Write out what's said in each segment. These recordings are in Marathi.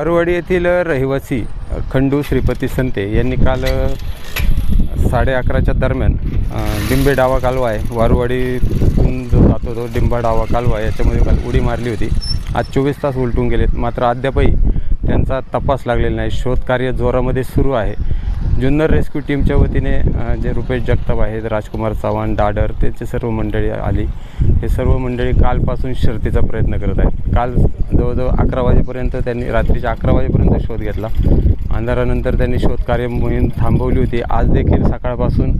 वारवाडी येथील रहिवासी खंडू श्रीपती संते यांनी काल साडे अकराच्या दरम्यान डिंबे डावा कालवा आहे. वारुवाडीतून जो जातो तो डिंबा डावा कालवा याच्यामध्ये काल उडी मारली होती. आज चोवीस तास उलटून गेलेत. मात्र अद्यापही त्यांचा तपास लागलेला नाही. शोधकार्य जोरामध्ये सुरू आहे. जुन्नर रेस्क्यू टीमच्या वतीने जे रुपेश जगताप आहेत राजकुमार चव्हाण डाडर त्यांची सर्व मंडळी आली. हे सर्व मंडळी कालपासून शर्तीचा प्रयत्न करत आहेत. काल जवळजवळ अकरा वाजेपर्यंत त्यांनी रात्रीच्या अकरा वाजेपर्यंत शोध घेतला. अंधारानंतर त्यांनी शोधकार्य मोहीम थांबवली होती. आज देखील सकाळपासून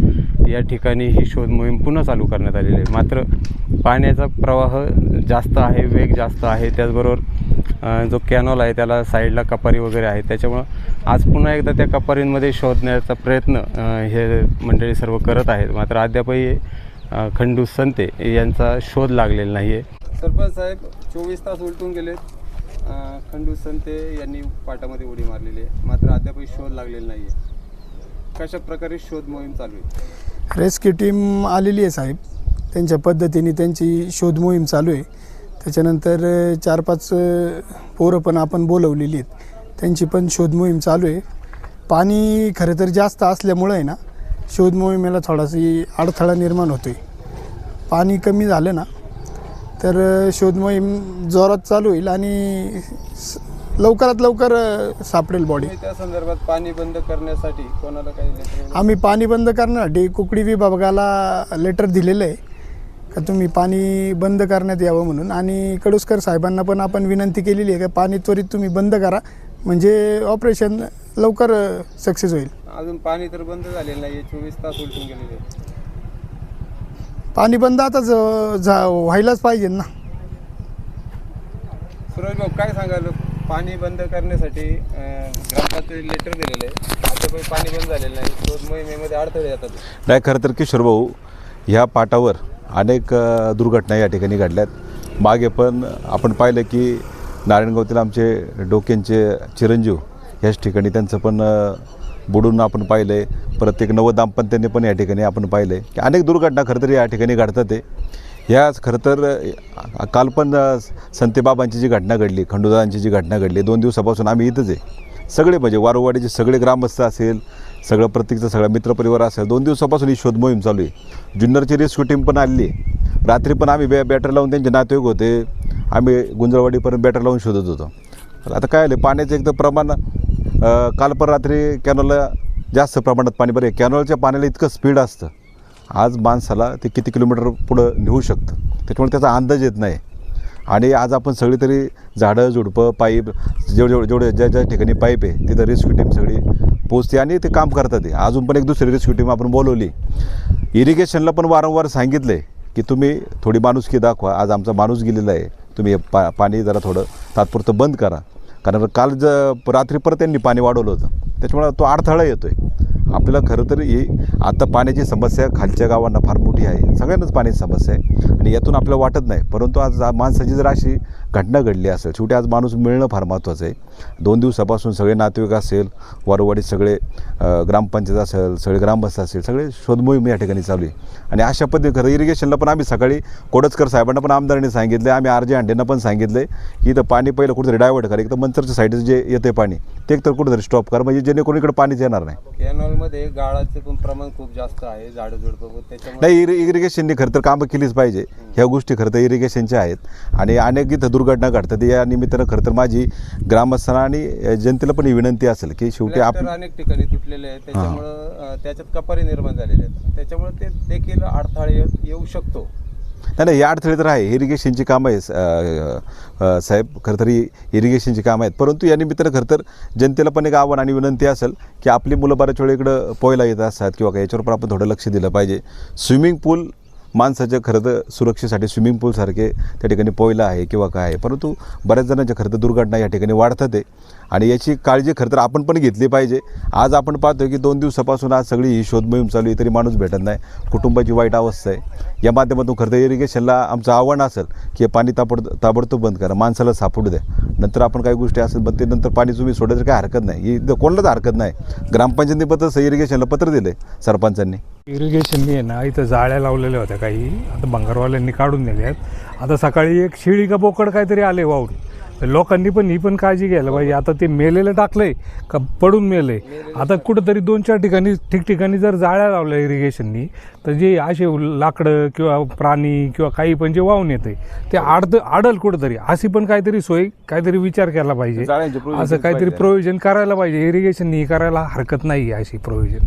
या ठिकाणी ही शोध मोहीम पुन्हा चालू करण्यात आलेली आहे. मात्र पाण्याचा प्रवाह जास्त आहे वेग जास्त आहे. त्याचबरोबर जो कॅनॉल आहे त्याला साईडला कपारी वगैरे आहे. त्याच्यामुळं आज पुन्हा एकदा त्या कपारींमध्ये शोधण्याचा प्रयत्न हे मंडळी सर्व करत आहेत. मात्र अद्यापही खंडू संते यांचा शोध लागलेला नाही आहे सरपंच साहेब चोवीस तास उलटून गेलेत. खंडू संते यांनी पाटामध्ये उडी मारलेली आहे. मात्र अद्यापही शोध लागलेला नाही आहे कशा प्रकारे शोध मोहीम चालू आहे? रेस्क्यू टीम आलेली आहे साहेब. त्यांच्या पद्धतीने त्यांची शोध मोहीम चालू आहे. त्याच्यानंतर चार पाच पोरं पण आपण बोलवलेली आहेत. त्यांची पण शोध मोहीम चालू आहे. पाणी खरं तर जास्त असल्यामुळं आहे ना शोध मोहिमेला थोडासा अडथळा निर्माण होतो आहे पाणी कमी झालं ना तर शोध मोहीम जोरात चालू होईल आणि स- लवकरात लवकर सापडेल बॉडी तुम्ही त्या संदर्भात पाणी बंद करण्यासाठी कोणाला काही लेटर आम्ही पाणी बंद करण्यासाठी कुकडी विभागाला लेटर दिलेलं आहे. का तुम्ही पाणी बंद करण्यात यावं म्हणून आणि कडुसकर साहेबांना पण आपण विनंती केलेली आहे का पाणी त्वरित तुम्ही बंद करा. म्हणजे ऑपरेशन लवकर सक्सेस होईल. अजून पाणी तर बंद झालेलं नाही चोवीस तास उलटून गेलेले पाणी बंद आता ज- झा व्हायलाच पाहिजे ना. सुरज भाऊ काय सांगाल? पाणी बंद करण्यासाठी ग्रामपंचायत लेटर दिलेलं आहे अद्यापही पाणी बंद झालेलं नाही. शोध मोहिमेमध्ये अडथळे येतात. नाही खरं तर किशोर भाऊ ह्या पाटावर अनेक अ, दुर्घटना या ठिकाणी घडल्यात. मागे पण आपण पाहिलं की नारायणगावतील आमचे डोक्यांचे चिरंजीव ह्याच ठिकाणी त्यांचं पण बुडून आपण पाहिलं आहे प्रत्येक एक पण या ठिकाणी आपण पाहिलं आहे की अनेक दुर्घटना खरं तर या ठिकाणी घडतात आहे ह्याच खरं तर काल पण संतेबाबांची जी घटना घडली खंडूदादांची जी घटना घडली दोन दिवसापासून आम्ही इथंच आहे. सगळे म्हणजे वारोवाडीचे सगळे ग्रामस्थ असेल सगळं प्रत्येकचा सगळा मित्रपरिवार असेल दोन दिवसापासून ही शोध मोहीम चालू आहे. जुन्नरची रेस्क्यू टीम पण आली आहे. रात्री पण आम्ही बॅ बॅटर लावून त्यांचे नातेवाईक होते. आम्ही गुंजळवाडीपर्यंत बॅटर लावून शोधत होतो. आता काय आलं पाण्याचं एक तर प्रमाण काल पण रात्री कॅनॉलला जास्त प्रमाणात पाणी बरं कॅनॉलच्या पाण्याला इतकं स्पीड असतं. आज माणसाला ते किती किलोमीटर पुढं नेऊ शकतं? त्याच्यामुळे त्याचा अंदाज येत नाही. आणि आज आपण सगळी तरी झाडं झुडपं पाईप जेवढे जेवढे जेवढे ज्या ज्या ठिकाणी पाईप आहे तिथं रेस्क्यू टीम सगळी पोचते आणि ते काम करतात ते. अजून पण एक दुसरी रेस्क्यू टीम आपण बोलवली. इरिगेशनला पण वारंवार सांगितलं आहे की तुम्ही थोडी माणुसकी दाखवा. आज आमचा माणूस गेलेला आहे. तुम्ही पा पाणी जरा थोडं तात्पुरतं बंद करा. कारण काल ज रात्री परत त्यांनी पाणी वाढवलं होतं. त्याच्यामुळे तो अडथळा येतो आहे आपल्याला खरं तर ही आता पाण्याची समस्या खालच्या गावांना फार मोठी आहे. सगळ्यांनाच पाण्याची समस्या आहे. आणि यातून आपल्याला वाटत नाही. परंतु आज माणसाची जर अशी घटना घडली असेल शेवटी आज माणूस मिळणं फार महत्त्वाचं आहे. दोन दिवसापासून सगळे नातेवाईक असेल वारवाडी सगळे ग्रामपंचायत असेल सगळे ग्रामस्थ असेल सगळे शोधमोहीम या ठिकाणी चालू आहे. आणि अशा पद्धतीने खरं इरिगेशनला पण आम्ही सकाळी कोडचकर साहेबांना पण आमदारांनी सांगितलं आम्ही आर जे अंडेंना पण सांगितलं की इथं पाणी पहिलं कुठेतरी डायवर्ट करा. एक तर मंचरच्या साईडचं जे येते पाणी ते एक तर कुठेतरी स्टॉप करा. म्हणजे जेणेकरून इकडे पाणीच येणार नाही. कॅनॉलमध्ये गाळाचे पण प्रमाण खूप जास्त आहे झाडं झुडपं त्याच्यामुळे नाही इरि इरिगेशनने खरं तर कामं केलीच पाहिजे. ह्या गोष्टी खरं तर इरिगेशनच्या आहेत. आणि अनेक इथं दुर्घटना घडतात या निमित्तानं खरं तर माझी ग्रामस्थांना आणि जनतेला पण ही विनंती असेल की शेवटी आप Plaster अनेक ठिकाणी तुटलेले आहेत. त्याच्यामुळं अं, त्याच्यात कपारी निर्माण झालेले आहेत. त्याच्यामुळे ते देखील अडथळे येऊ शकतो. नाही नाही या अडथळे तर आहे इरिगेशनची कामं आहे साहेब खरं तरी इरिगेशनची कामं आहेत. परंतु या निमित्तानं खरं तर जनतेला पण एक आव्हान आणि विनंती असेल की आपली मुलं बऱ्याच वेळा इकडं पोहायला येत असतात किंवा काय याच्यावर पण आपण थोडं लक्ष दिलं पाहिजे. स्विमिंग पूल माणसाच्या खरं तर सुरक्षेसाठी स्विमिंग पूलसारखे त्या ठिकाणी पोहायला आहे किंवा काय आहे. परंतु बऱ्याच जणांच्या खरं तर दुर्घटना या ठिकाणी वाढतात आहे. आणि याची काळजी खरं तर आपण पण घेतली पाहिजे. आज आपण पाहतो की दोन दिवसापासून आज सगळी ही शोधमोहीम चालू आहे तरी माणूस भेटत नाही. कुटुंबाची वाईट अवस्था आहे. या माध्यमातून खरं तर इरिगेशनला आमचं आव्हान असेल की हे पाणी ताबड ताबडतोब बंद करा माणसाला सापडू द्या. नंतर आपण काही गोष्टी असेल बंद ते नंतर पाणी तुम्ही सोडायचं काही हरकत नाही. ही इथं कोणालाच हरकत नाही. ग्रामपंचायतीने पत्र इरिगेशनला पत्र दिलं आहे सरपंचांनी. इरिगेशननी आहे ना इथं जाळ्या लावलेल्या होत्या काही. आता भंगारवाल्यांनी काढून दिल्या आहेत आता सकाळी एक शिळी का बोकड काहीतरी आले वावरून. लोकांनी पण ही पण काळजी घ्यायला पाहिजे. आता ते मेलेलं टाकलंय का पडून मेलंय. आता कुठंतरी दोन चार ठिकाणी ठिकठिकाणी जर जाळ्या लावल्या इरिगेशननी तर जे असे लाकडं किंवा प्राणी किंवा काही पण जे वाहून येते ते आड आडल कुठंतरी. अशी पण काहीतरी सोय काहीतरी विचार केला पाहिजे. असं काहीतरी. प्रोव्हिजन करायला पाहिजे. इरिगेशननी करायला हरकत नाही अशी प्रोव्हिजन